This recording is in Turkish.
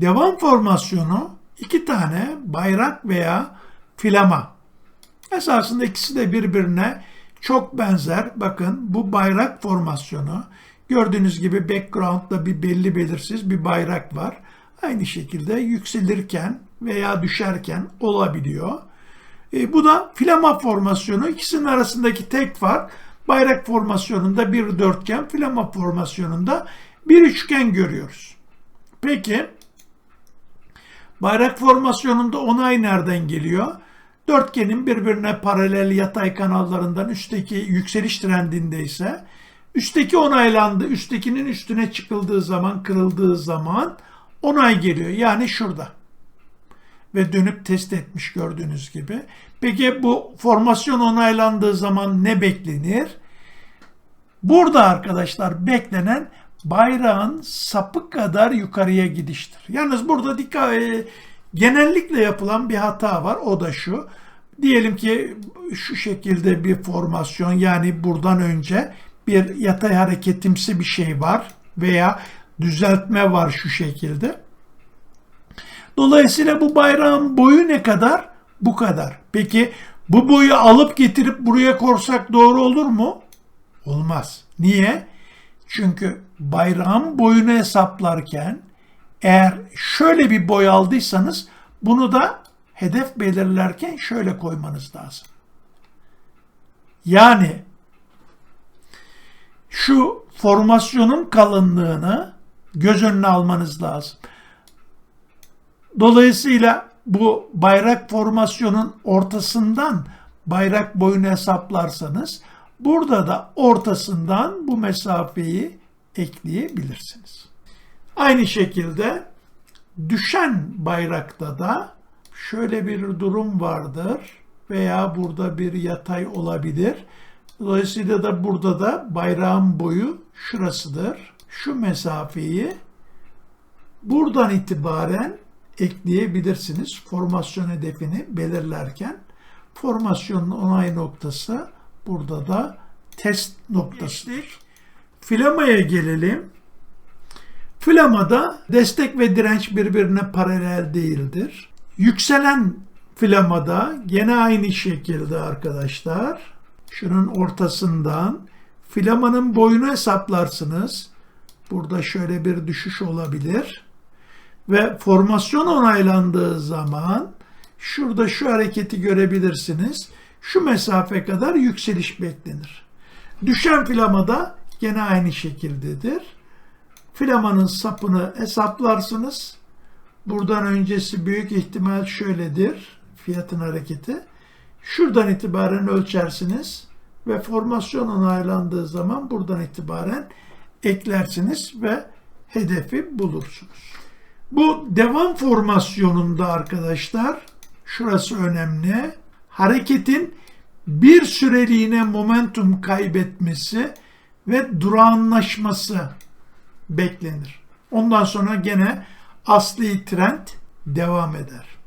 Devam formasyonu iki tane bayrak veya filama. Esasında ikisi de birbirine çok benzer. Bakın bu bayrak formasyonu. Gördüğünüz gibi background'da bir belli belirsiz bir bayrak var. Aynı şekilde yükselirken veya düşerken olabiliyor. E, bu da flama formasyonu. İkisinin arasındaki tek fark bayrak formasyonunda bir dörtgen, flama formasyonunda bir üçgen görüyoruz. Peki bayrak formasyonunda onay nereden geliyor? Dörtgenin birbirine paralel yatay kanallarından üstteki yükseliş trendinde ise üstteki onaylandı, üsttekinin üstüne çıkıldığı zaman, kırıldığı zaman onay geliyor. Yani şurada. Ve dönüp test etmiş gördüğünüz gibi. Peki bu formasyon onaylandığı zaman ne beklenir? Burada arkadaşlar beklenen bayrağın sapı kadar yukarıya gidiştir. Yalnız burada dikkat e, genellikle yapılan bir hata var. O da şu. Diyelim ki şu şekilde bir formasyon yani buradan önce bir yatay hareketimsi bir şey var veya düzeltme var şu şekilde. Dolayısıyla bu bayrağın boyu ne kadar? Bu kadar. Peki bu boyu alıp getirip buraya korsak doğru olur mu? Olmaz. Niye? Çünkü bayrağın boyunu hesaplarken eğer şöyle bir boy aldıysanız bunu da hedef belirlerken şöyle koymanız lazım. Yani şu formasyonun kalınlığını göz önüne almanız lazım. Dolayısıyla bu bayrak formasyonun ortasından bayrak boyunu hesaplarsanız burada da ortasından bu mesafeyi ekleyebilirsiniz. Aynı şekilde düşen bayrakta da şöyle bir durum vardır veya burada bir yatay olabilir. Dolayısıyla da burada da bayrağın boyu şurasıdır. Şu mesafeyi buradan itibaren ekleyebilirsiniz. Formasyon hedefini belirlerken formasyonun onay noktası burada da test noktasıdır. Flamaya gelelim. Flamada destek ve direnç birbirine paralel değildir. Yükselen flamada gene aynı şekilde arkadaşlar şunun ortasından flamanın boyunu hesaplarsınız. Burada şöyle bir düşüş olabilir. Ve formasyon onaylandığı zaman şurada şu hareketi görebilirsiniz. Şu mesafe kadar yükseliş beklenir. Düşen flamada gene aynı şekildedir. Flamanın sapını hesaplarsınız. Buradan öncesi büyük ihtimal şöyledir. Fiyatın hareketi. Şuradan itibaren ölçersiniz ve formasyon onaylandığı zaman buradan itibaren eklersiniz ve hedefi bulursunuz. Bu devam formasyonunda arkadaşlar şurası önemli. Hareketin bir süreliğine momentum kaybetmesi ve durağanlaşması beklenir. Ondan sonra gene asli trend devam eder.